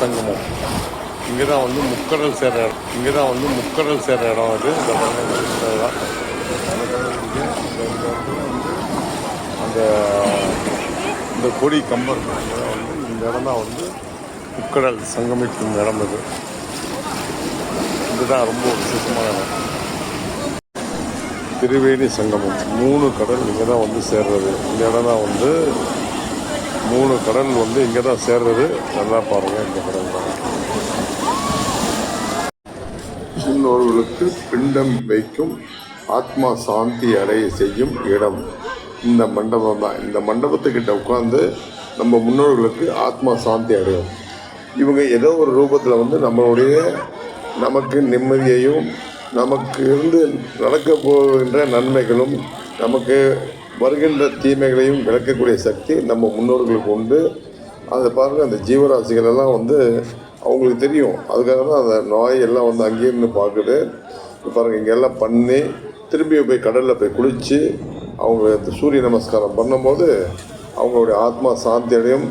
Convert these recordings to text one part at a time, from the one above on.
சங்கமம். இங்கே தான் வந்து முக்கடல் சேர்ற இடம். இங்கே தான் வந்து முக்கடல் சேர்ற இடம் அது. இந்த அந்த இந்த வந்து அந்த இந்த கொடி கம்பர். வந்து இந்த இடம் தான் வந்து முக்கடல் சங்கமிக்கும் இடம் இது இதுதான் ரொம்ப விசேஷமான இடம். திருவேணி சங்கமம். மூணு கடல் இங்கே தான் வந்து சேர்றது. இந்த இடம் தான் வந்து மூணு கடல் வந்து இங்கே தான் சேர்றது நல்லா பாருங்கள் இந்த கடல் தான். முன்னோர்களுக்கு பிண்டம் வைக்கும் ஆத்மா சாந்தி அடைய செய்யும் இடம். இந்த மண்டபம் தான். இந்த மண்டபத்துக்கிட்ட உட்காந்து நம்ம முன்னோர்களுக்கு ஆத்மா சாந்தி அடையும் இவங்க ஏதோ ஒரு ரூபத்தில் வந்து நம்மளுடைய நமக்கு நிம்மதியையும் நமக்கு இருந்து நடக்க போகின்ற நன்மைகளும் நமக்கு வருகின்ற தீமைகளையும் விளக்கக்கூடிய சக்தி நம்ம முன்னோர்களுக்கு உண்டு. அதை பாருங்கள் அந்த ஜீவராசிகள் எல்லாம் வந்து அவங்களுக்கு தெரியும். அதுக்காக தான் அந்த நோய் எல்லாம் வந்து அங்கேருந்து பார்க்குது. பாருங்கள் இங்கெல்லாம் இங்கே எல்லாம் பண்ணி திரும்பி போய் கடலில் போய் குளித்து அவங்க இந்த சூரிய நமஸ்காரம் பண்ணும்போது அவங்களுடைய ஆத்மா சாந்தி அடையும்.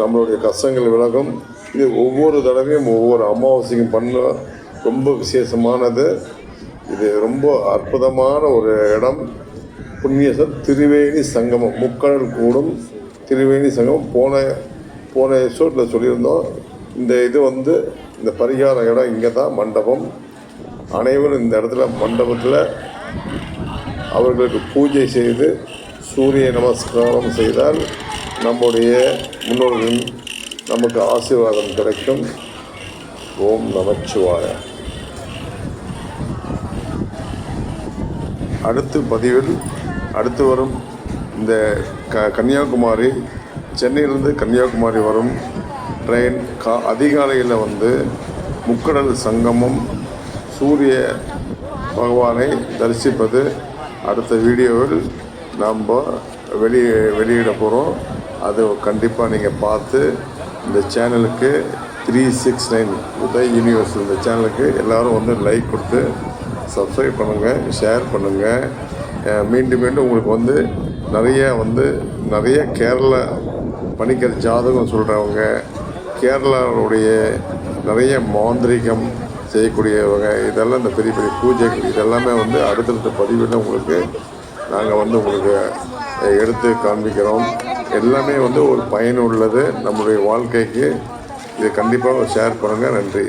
நம்மளுடைய கஷ்டங்கள் விலகும். இது ஒவ்வொரு தடவையும் ஒவ்வொரு அமாவாசைக்கும் பண்ண ரொம்ப விசேஷமானது. இது ரொம்ப அற்புதமான ஒரு இடம். புண்ணியசம் திருவேணி சங்கமம் முக்கடல் கூடும் திருவேணி சங்கமம். போன போன எபிசோடில் சொல்லியிருந்தோம் இந்த இது வந்து இந்த பரிகார இடம் இங்கே தான் மண்டபம். அனைவரும் இந்த இடத்துல மண்டபத்தில் அவர்களுக்கு பூஜை செய்து சூரிய நமஸ்காரம் செய்தால் நம்முடைய முன்னோர்களின் நமக்கு ஆசீர்வாதம் கிடைக்கும். ஓம் நமச்சிவாய. அடுத்த பதிவில் அடுத்து வரும் இந்த க கன்னியாகுமரி. சென்னையிலிருந்து கன்னியாகுமரி வரும் ட்ரெயின் கா அதிகாலையில் வந்து முக்கடல் சங்கமம் சூரிய பகவானை தரிசிப்பது. அடுத்த வீடியோவில் நாம் வெளி வெளியிட போகிறோம் அது கண்டிப்பாக நீங்கள் பார்த்து இந்த சேனலுக்கு three six nine Uday universe இந்த சேனலுக்கு எல்லோரும் வந்து லைக் கொடுத்து சப்ஸ்கிரைப் பண்ணுங்கள் ஷேர் பண்ணுங்கள் மீண்டும் மீண்டும் உங்களுக்கு வந்து நிறைய வந்து நிறைய கேரளா பணிக்கர் ஜாதகம் சொல்கிறவங்க கேரளாவுடைய நிறைய மாந்திரிகம் செய்யக்கூடியவங்க இதெல்லாம் இந்த பெரிய பெரிய பூஜைகள் இதெல்லாமே வந்து அடுத்தடுத்த பதிவில் உங்களுக்கு நாங்கள் வந்து உங்களுக்கு எடுத்து காண்பிக்கிறோம். எல்லாமே வந்து ஒரு பயனுள்ளது. நம்முடைய வாழ்க்கைக்கு இதை கண்டிப்பாக ஷேர் பண்ணுங்கள் நன்றி.